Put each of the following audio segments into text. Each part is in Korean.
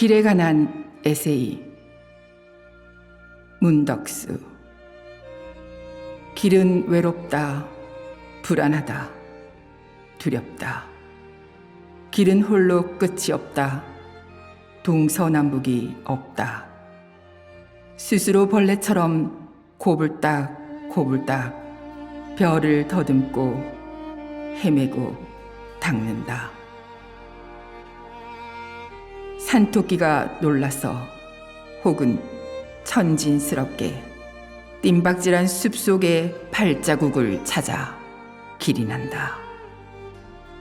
길에 관한 에세이 문덕수. 길은 외롭다 불안하다 두렵다. 길은 홀로 끝이 없다 동서남북이 없다. 스스로 벌레처럼 고불딱 고불딱 별을 더듬고 헤매고 닦는다. 산토끼가 놀라서 혹은 천진스럽게 뜀박질한 숲속의 발자국을 찾아 길이 난다.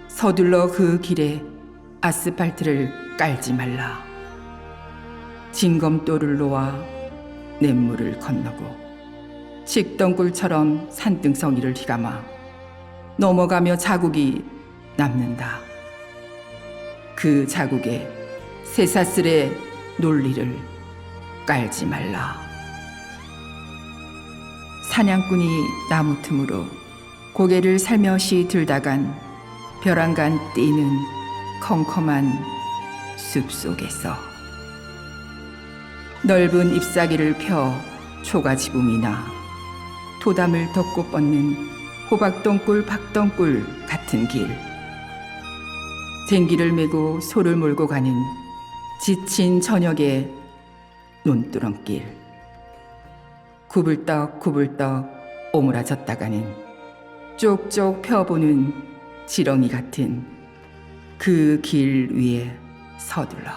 서둘러 그 길에 아스팔트를 깔지 말라. 징검도를 놓아 냇물을 건너고 칡덩굴처럼 산등성이를 휘감아 넘어가며 자국이 남는다. 그 자국에 새사슬의 논리를 깔지 말라. 사냥꾼이 나무 틈으로 고개를 살며시 들다간 벼랑간 뛰는 컴컴한 숲 속에서 넓은 잎사귀를 펴 초가 지붕이나 도담을 덮고 뻗는 호박덩굴 박덩굴 같은 길 쟁기를 메고 소를 몰고 가는 지친 저녁의 논두렁길 구불떡 구불떡 오므라졌다가는 쪽쪽 펴보는 지렁이 같은 그 길 위에 서둘러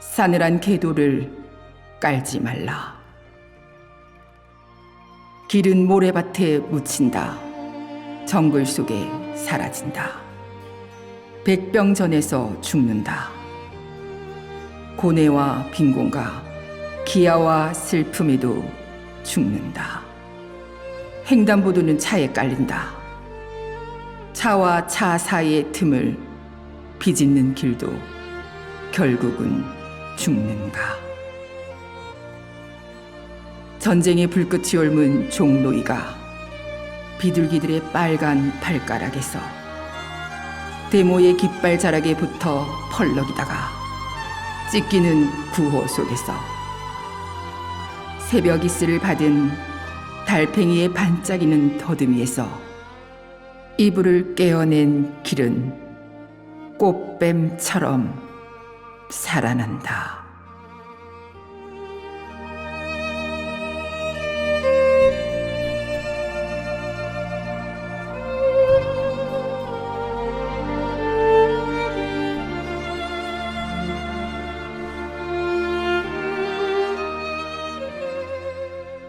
싸늘한 궤도를 깔지 말라. 길은 모래밭에 묻힌다. 정글 속에 사라진다. 백병전에서 죽는다. 고뇌와 빈곤과 기아와 슬픔에도 죽는다. 횡단보도는 차에 깔린다. 차와 차 사이의 틈을 비집는 길도 결국은 죽는가. 전쟁의 불꽃이 옮은 종로이가 비둘기들의 빨간 발가락에서 데모의 깃발 자락에 붙어 펄럭이다가 찢기는 구호 속에서 새벽 이슬을 받은 달팽이의 반짝이는 더듬이에서 이불을 깨어낸 길은 꽃뱀처럼 살아난다.